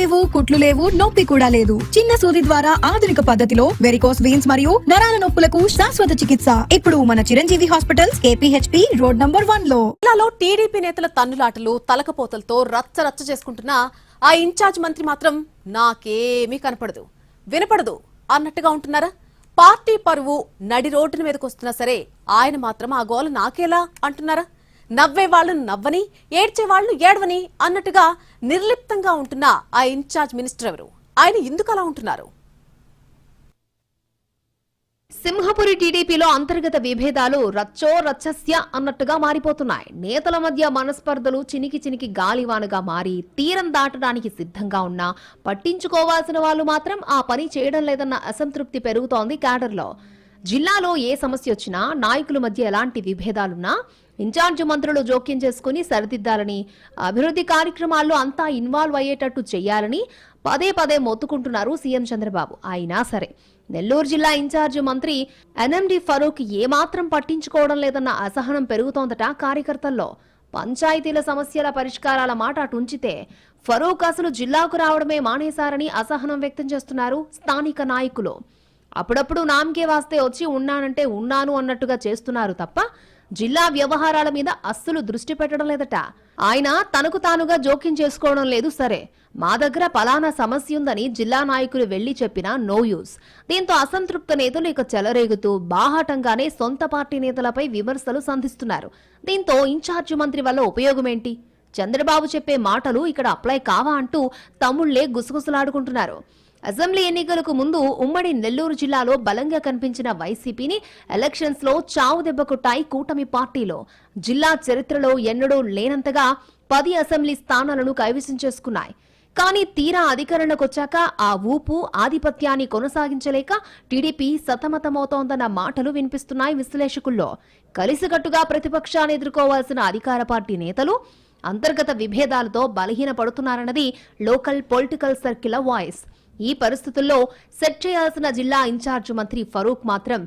లేవు కుట్లు లేవు నొప్పి కూడా లేదు. చిన్న సూది ద్వారా ఆధునిక పద్ధతిలో వెరికోస్ వీన్స్ మరియు నరాల నొప్పులకు శాశ్వత చికిత్స. ఇప్పుడు మన Chiranjeevi hospitals KPHB road number వన్లో. జిల్లాలో టీడీపీ నేతల తన్నులాటలు తలకపోతలతో రచ్చ రచ్చ చేసుకుంటున్న ఆ ఇన్ఛార్జ్ మంత్రి మాత్రం నాకేమీ కనపడదు. వినపడదు అన్నట్టుగా ఉంటున్నారా? పార్టీ పరువు నడి రోడ్డున మీదకి వస్తున్నా సరే ఆయన మాత్రం ఆ గోల నాకేలా అంటున్నారా? నవ్వే వాళ్ళు నవ్వని ఏడ్చే వాళ్ళు ఏడవని అన్నట్టుగా నిర్లిప్తంగా ఉంటున్న ఆ ఇన్ఛార్జ్ మినిస్టర్ ఎవరు? ఆయన ఎందుకు అలా ఉంటున్నారు? సింహపురి టీడీపీలో అంతర్గత విభేదాలు రచ్చో రచ్చస్య అన్నట్టుగా మారిపోతున్నాయి. నేతల మధ్య మనస్పర్ధలు చినికి చినికి గాలివానుగా మారి తీరం దాటడానికి సిద్ధంగా ఉన్నా పట్టించుకోవాల్సిన వాళ్ళు మాత్రం ఆ పని చేయడం లేదన్న అసంతృప్తి పెరుగుతోంది క్యాడర్లో. జిల్లాలో ఏ సమస్య వచ్చినా నాయకుల మధ్య ఎలాంటి విభేదాలున్నా ఇన్ఛార్జ్ మంత్రులు జోక్యం చేసుకుని సరిదిద్దాలని అభివృద్ధి కార్యక్రమాల్లో అంతా ఇన్వాల్వ్ అయ్యేటట్టు చేయాలని పదే పదే మొత్తుకుంటున్నారు సీఎం చంద్రబాబు. అయినా సరే నెల్లూరు జిల్లా ఇన్ఛార్జ్ మంత్రి ఎన్ఎండి ఫరూక్ ఏమాత్రం పట్టించుకోవడం లేదన్న అసహనం పెరుగుతోందట కార్యకర్తల్లో. పంచాయతీల సమస్యల పరిష్కారాల మాట అటుంచితే ఫరూక్ అసలు జిల్లాకు రావడమే మానేశారని అసహనం వ్యక్తం చేస్తున్నారు స్థానిక నాయకులు. అప్పుడప్పుడు నామకే వాస్తే వచ్చి ఉన్నానంటే ఉన్నాను అన్నట్టుగా చేస్తున్నారు తప్ప జిల్లా వ్యవహారాల మీద అస్సలు దృష్టి పెట్టడం లేదట. ఆయన తనకు తానుగా జోక్యం చేసుకోవడం లేదు సరే. మా దగ్గర పలానా సమస్య ఉందని జిల్లా నాయకులు వెళ్ళి చెప్పినా నో యూస్ దీంతో అసంతృప్త నేతలు ఇక చెలరేగుతూ బాహాటంగానే సొంత పార్టీ నేతలపై విమర్శలు సంధిస్తున్నారు. దీంతో ఇన్ఛార్జి మంత్రి వల్ల ఉపయోగమేంటి? చంద్రబాబు చెప్పే మాటలు ఇక్కడ అప్లై కావా అంటూ తమ్ముళ్ళే గుసగుసలాడుకుంటున్నారు. అసెంబ్లీ ఎన్నికలకు ముందు ఉమ్మడి నెల్లూరు జిల్లాలో బలంగా కనిపించిన వైసీపీని ఎలక్షన్స్లో చావు దెబ్బకొట్టాయి కూటమి పార్టీలో. జిల్లా చరిత్రలో ఎన్నడూ లేనంతగా పది అసెంబ్లీ స్థానాలను కైవసం చేసుకున్నాయి. కానీ తీరా అధికారంలోకొచ్చాక ఆ ఊపు ఆధిపత్యాన్ని కొనసాగించలేక టీడీపీ సతమతమవుతోందన్న మాటలు వినిపిస్తున్నాయి విశ్లేషకుల్లో. కలిసికట్టుగా ప్రతిపక్షాన్ని ఎదుర్కోవాల్సిన అధికార పార్టీ నేతలు అంతర్గత విభేదాలతో బలహీనపడుతున్నారన్నది లోకల్ పొలిటికల్ సర్కిల్ వాయిస్. ఈ పరిస్థితుల్లో సెట్ చేయాల్సిన జిల్లా ఇన్ఛార్జ్ మంత్రి ఫరూక్ మాత్రం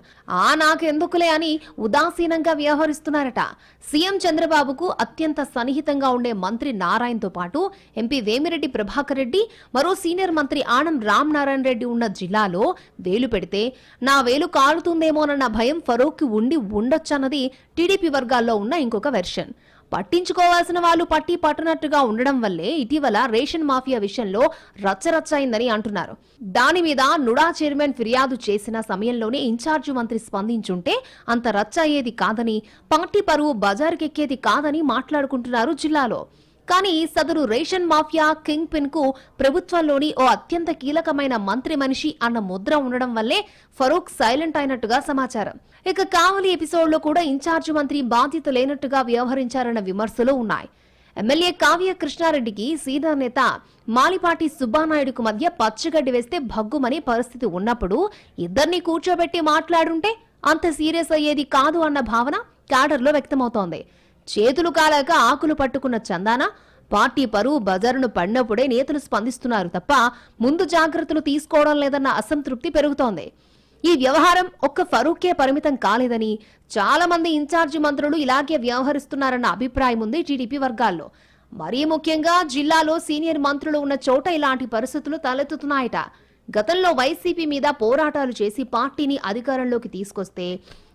ఆ నాకెందుకులే అని ఉదాసీనంగా వ్యవహరిస్తున్నారట. సీఎం చంద్రబాబుకు అత్యంత సన్నిహితంగా ఉండే మంత్రి నారాయణతో పాటు ఎంపీ వేమిరెడ్డి ప్రభాకర్ రెడ్డి మరో సీనియర్ మంత్రి ఆనం రామ్ నారాయణ రెడ్డి ఉన్న జిల్లాలో వేలు పెడితే నా వేలు కాలుతుందేమోనన్న భయం ఫరూక్ ఉండి ఉండొచ్చన్నది టీడీపీ వర్గాల్లో ఉన్న ఇంకొక వెర్షన్. పట్టించుకోవాల్సిన వాళ్ళు పట్టి పట్టనట్టుగా ఉండడం వల్లే ఇటీవల రేషన్ మాఫియా విషయంలో రచ్చరచ్చయిందని అంటున్నారు. దాని మీద నుడా చైర్మన్ ఫిర్యాదు చేసిన సమయంలోనే ఇన్ఛార్జి మంత్రి స్పందించుంటే అంత రచ్చ అయ్యేది కాదని పార్టీ పరువు బజారుకెక్కేది కాదని మాట్లాడుకుంటున్నారు జిల్లాలో. కానీ సదరు రేషన్ మాఫియా కింగ్ పిన్కు ప్రభుత్వంలోని ఓ అత్యంత కీలకమైన మంత్రి మనిషి అన్న ముద్ర ఉండడం వల్లే ఫరూక్ సైలెంట్ అయినట్టుగా సమాచారం. ఇక కావలి ఎపిసోడ్లో కూడా ఇన్ఛార్జ్ మంత్రి బాధ్యత లేనట్టుగా వ్యవహరించారన్న విమర్శలు ఉన్నాయి. ఎమ్మెల్యే కావ్య కృష్ణారెడ్డికి సీనియర్ నేత మాలిపాటి సుబ్బానాయుడుకు మధ్య పచ్చగడ్డి వేస్తే భగ్గుమని పరిస్థితి ఉన్నప్పుడు ఇద్దరిని కూర్చోబెట్టి మాట్లాడుంటే అంత సీరియస్ అయ్యేది కాదు అన్న భావన క్యాడర్లో వ్యక్తమవుతోంది. చేతులు కాలాక ఆకులు పట్టుకున్న చందాన పార్టీ పరువు బజారును పడినప్పుడే నేతలు స్పందిస్తున్నారు తప్ప ముందు జాగ్రత్తలు తీసుకోవడం లేదన్న అసంతృప్తి పెరుగుతోంది. ఈ వ్యవహారం ఒక్క ఫరూక్కే పరిమితం కాలేదని చాలా మంది ఇన్ఛార్జి మంత్రులు ఇలాగే వ్యవహరిస్తున్నారన్న అభిప్రాయం ఉంది టీడీపీ వర్గాల్లో. మరీ ముఖ్యంగా జిల్లాలో సీనియర్ మంత్రులు ఉన్న చోట ఇలాంటి పరిస్థితులు తలెత్తుతున్నాయట. గతంలో వైసీపీ మీద పోరాటాలు చేసి పార్టీని అధికారంలోకి తీసుకొస్తే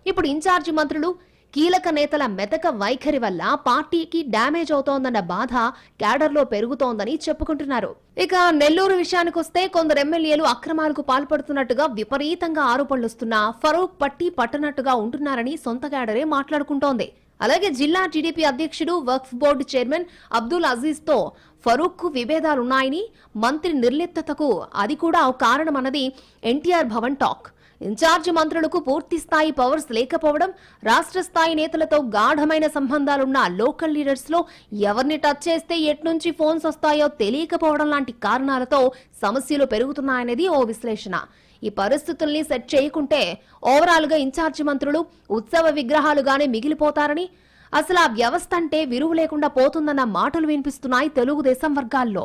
ఇప్పుడు ఇన్ఛార్జి మంత్రులు కీలక నేతల మెతక వైఖరి వల్ల పార్టీకి డ్యామేజ్ అవుతోందన్న బాధ క్యాడర్లో పెరుగుతోందని చెప్పుకుంటున్నారు. ఇక నెల్లూరు విషయానికొస్తే కొందరు ఎమ్మెల్యేలు అక్రమాలకు పాల్పడుతున్నట్టుగా విపరీతంగా ఆరోపణలుస్తున్నా ఫరూక్ పట్టి పట్టనట్టుగా ఉంటున్నారని సొంత క్యాడరే మాట్లాడుకుంటోంది. అలాగే జిల్లా టీడీపీ అధ్యక్షుడు వక్ఫ్ బోర్డు చైర్మన్ అబ్దుల్ అజీజ్తో ఫరూక్కు విభేదాలున్నాయని మంత్రి నిర్లిప్తతకు అది కూడా ఒక కారణమన్నది ఎన్టీఆర్ భవన్ టాక్. ఇన్ఛార్జి మంత్రులకు పూర్తి స్థాయి పవర్స్ లేకపోవడం రాష్ట్ర స్థాయి నేతలతో గాఢమైన సంబంధాలున్న లోకల్ లీడర్స్లో ఎవరిని టచ్ చేస్తే ఎట్నుంచి ఫోన్స్ వస్తాయో తెలియకపోవడం లాంటి కారణాలతో సమస్యలు పెరుగుతున్నాయనేది ఓ విశ్లేషణ. ఈ పరిస్థితుల్ని సెట్ చేయకుంటే ఓవరాల్గా ఇన్ఛార్జి మంత్రులు ఉత్సవ విగ్రహాలుగానే మిగిలిపోతారని అసలు ఆ వ్యవస్థ అంటే విరువు లేకుండా పోతుందన్న మాటలు వినిపిస్తున్నాయి తెలుగుదేశం వర్గాల్లో.